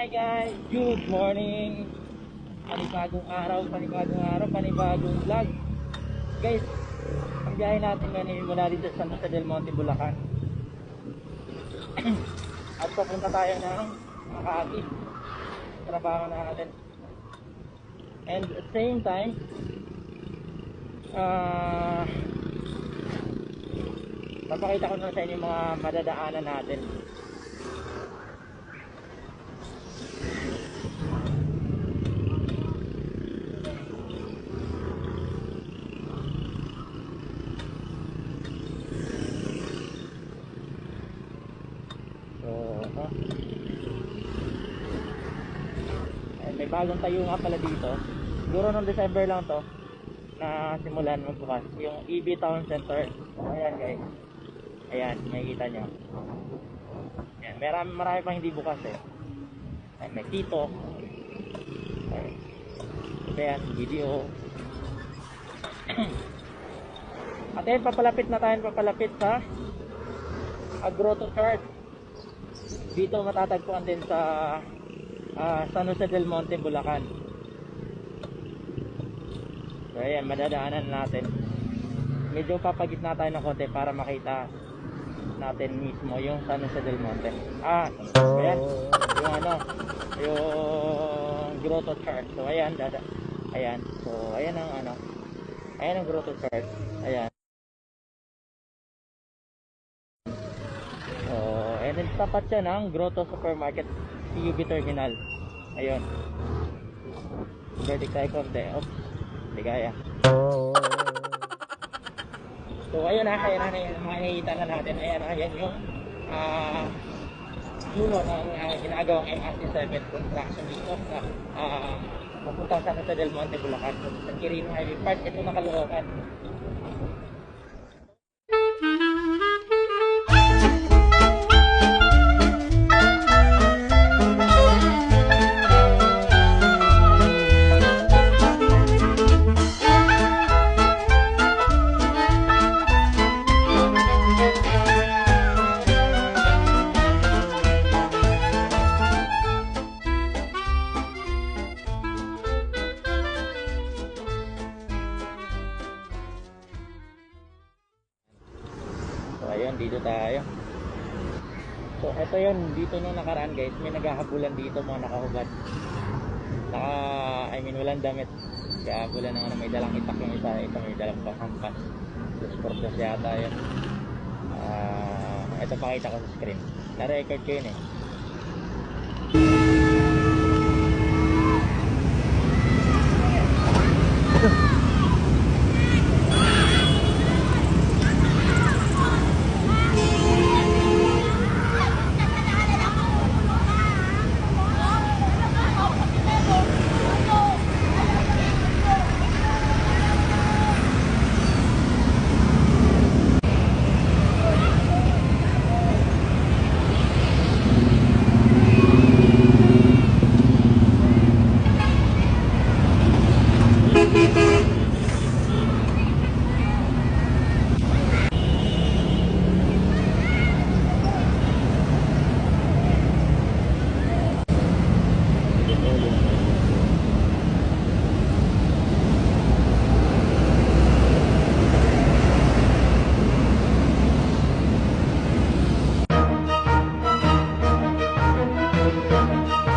Hi guys, good morning. Panibagong araw, panibagong araw, panibagong vlog. Guys, ang biyahe natin ngayon mula dito sa San Jose del Monte, Bulacan. At papunta tayo ng Makati. Trabaho natin. And at the same time, ah papakita ko na sa inyo mga madadaanan natin. So, ito. Ay, may bagong tayo nga pala dito. Siguro noong December lang to na simulan magbukas. Yung EB Town Center. Ayan guys. Ayan, makikita nyo. Ayan, marami, marami pang hindi bukas eh. Ayan, may Tito. Ayan, video. At ayun, papalapit na tayo, papalapit sa Agroto Church. Dito matatagpuan din sa ah, San Jose del Monte, Bulacan. So ayan, madadaanan natin. Medyo papagitna tayo ng konti para makita natin mismo yung San Jose del Monte. Ah, ayan. Yung ano, yung Grotto Church. So ayan, dada. Ayan. So ayan ang ano. Ayan ang Grotto Church. And then tapat siya ng Grotto Supermarket CUB Terminal. Ayun. Verdict tayo konti. Oops. Kaya. So, ayun na. Ayan na. Ayan, makikita na natin. Ayan, ayan yung ah dulo ng uh, ginagawang MRT7 construction dito sa ah papuntang San Jose del Monte, Bulacan. Sa Quirino Highway Park. Ito na Ayun, dito tayo. So ito yun, dito nung nakaraan guys, may naghahabulan dito mga nakahubad. Naka, I mean walang damit. Kaya habulan ng ano, may dalang itak yung isa, ito may dalang panghampas. So sport na yata yun. Ah, ito pakita ko sa screen. Na-record ko yun eh. Música